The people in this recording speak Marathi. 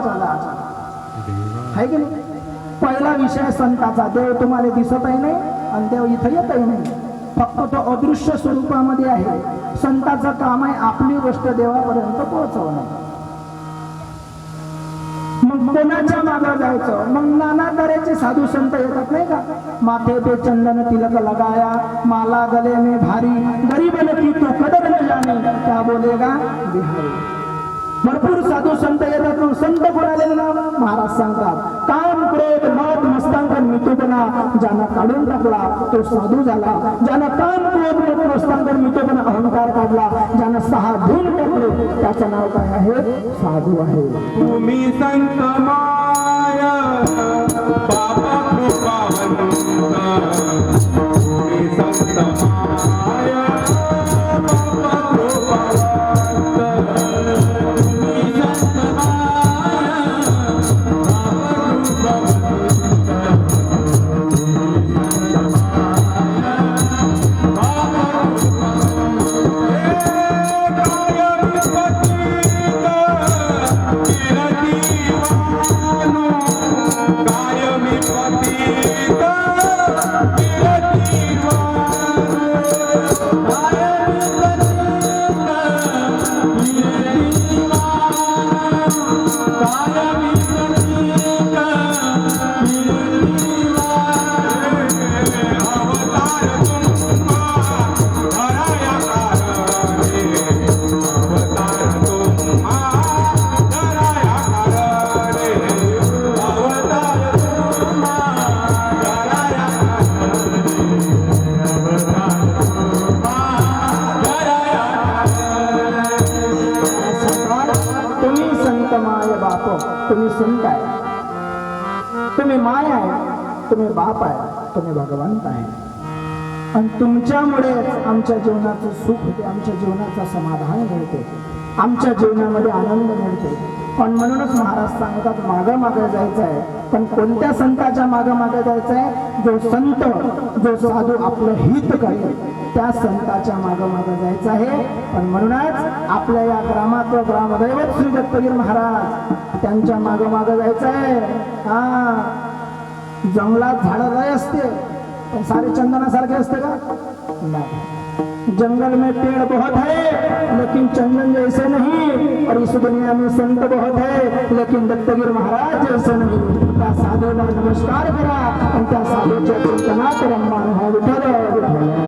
झाला. आहे की नाही? पहिला विषय संताचा. देव तुम्हाला दिसतही नाही आणि देव इथं येतही नाही. फक्त तो अदृश्य स्वरूपामध्ये आहे. संताचं काम आहे आपली गोष्ट देवापर्यंत पोहोचवणं. मग कोणाच्या मागं जायचं? मग नाना तऱ्हेचे साधू संत येतात नाही का? माथे पे चंदन तिलक लगाया माला गले में भारी. गरीब की तो कदर न जाने क्या बोलेगा बिहारी. भरपूर साधू संत येतात संत कोणाले ना महाराज सांगतात. काम क्रोध मत मस्तांकन मितोपणा ज्यानं काढून टाकला तो साधू झाला. ज्यानं काम क्रोध मत मस्तांकन मितोपणा अहंकार काढला ज्यानं सहा धून टाकले त्याचं नाव काय आहे? साधू आहे. तुम्ही संत माया. संत माय बाप तुम्ही संत आहे. तुम्ही माय आहे तुम्ही बाप आहे तुम्ही भगवंत आहे. आणि तुमच्यामुळेच आमच्या जीवनाचं सुख होते आमच्या जीवनाचं समाधान मिळते आमच्या जीवनामध्ये आनंद मिळते. पण म्हणूनच महाराज सांगतात मागं मागं जायचं आहे पण कोणत्या संताच्या मागं मागं जायचं आहे जो संत जो साधू आपलं हित करेल त्या संताच्या मागं मागं जायचं आहे. पण म्हणूनच आपल्या या ग्रामाचं ग्रामदैवत श्री दत्तगीर महाराज त्यांच्या मागं मागं जायचं आहे हा. जंगलात झाडं लय असते. पण सारे चंदनासारखे असते का? नाही. जंगल में पेड़ बहुत है लेकिन चंदन जैसे नहीं. और इस दुनिया में संत बहुत है लेकिन दत्तगिर महाराज जैसे नहीं त्या साधूला नमस्कार करा आणि त्या साधूच्या चिंतनात रममान व्हा विठ्ठल